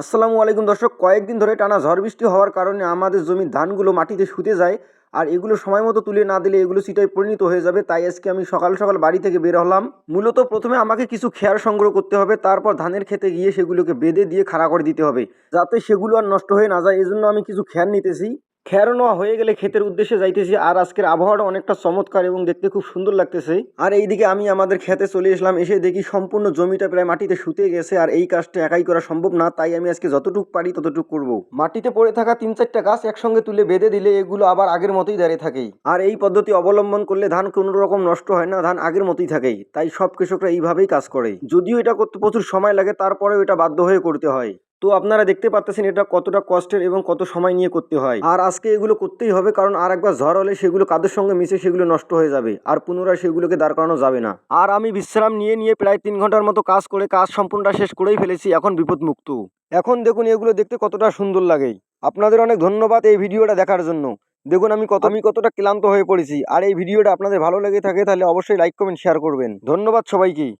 আসসালামু আলাইকুম দর্শক, কয়েকদিন ধরে টানা ঝড় বৃষ্টি হওয়ার কারণে আমাদের জমির ধানগুলো মাটিতে শুতে যায় আর এগুলো সময় মতো তুলে না দিলে এগুলো সিটায় পরিণত হয়ে যাবে। তাই আজকে আমি সকাল সকাল বাড়ি থেকে বের হলাম। মূলত প্রথমে আমাকে কিছু খেয়ার সংগ্রহ করতে হবে, তারপর ধানের খেতে গিয়ে সেগুলোকে বেঁধে দিয়ে খাড়া করে দিতে হবে, যাতে সেগুলো আর নষ্ট হয়ে না যায়। এজন্য আমি কিছু খেয়ার নিতেছি। খেয়ার নেওয়া হয়ে গেলে ক্ষেতের উদ্দেশ্যে যাইতেছি। আর আজকের আবহাওয়াটা অনেকটা চমৎকার এবং দেখতে খুব সুন্দর লাগতেছে। আর এইদিকে আমি আমাদের খেতে চলে এসলাম, এসে দেখি সম্পূর্ণ জমিটা প্রায় মাটিতে শুতে গেছে আর এই কাজটা একাই করা সম্ভব না, তাই আমি আজকে যতটুকু পারি ততটুকু করব। মাটিতে পড়ে থাকা তিন চারটা গাছ একসঙ্গে তুলে বেঁধে দিলে এগুলো আবার আগের মতোই দাঁড়িয়ে থাকেই আর এই পদ্ধতি অবলম্বন করলে ধান কোনো রকম নষ্ট হয় না, ধান আগের মতোই থাকেই তাই সব কৃষকরা এইভাবেই কাজ করে। যদিও এটা করতে প্রচুর সময় লাগে, তারপরেও এটা বাধ্য হয়ে করতে হয়। তো আপনারা দেখতে পাচ্ছেন এটা কতটা কষ্টের এবং কত সময় নিয়ে করতে হয়। আর আজকে এগুলো করতেই হবে কারণ আর একবার ঝড় হলে সেগুলো কাদের সঙ্গে মিশে সেগুলো নষ্ট হয়ে যাবে আর পুনরায় সেগুলোকে দাঁড় করানো যাবে না। আর আমি বিশ্রাম নিয়ে নিয়ে প্রায় তিন ঘণ্টার মতো কাজ করে কাজ সম্পূর্ণটা শেষ করেই ফেলেছি, এখন বিপদমুক্ত। এখন দেখুন এগুলো দেখতে কতটা সুন্দর লাগে। আপনাদের অনেক ধন্যবাদ এই ভিডিওটা দেখার জন্য। দেখুন আমি কত আমি কতটা ক্লান্ত হয়ে পড়েছি। আর এই ভিডিওটা আপনাদের ভালো লেগে থাকে তাহলে অবশ্যই লাইক কমেন্ট শেয়ার করবেন। ধন্যবাদ সবাইকে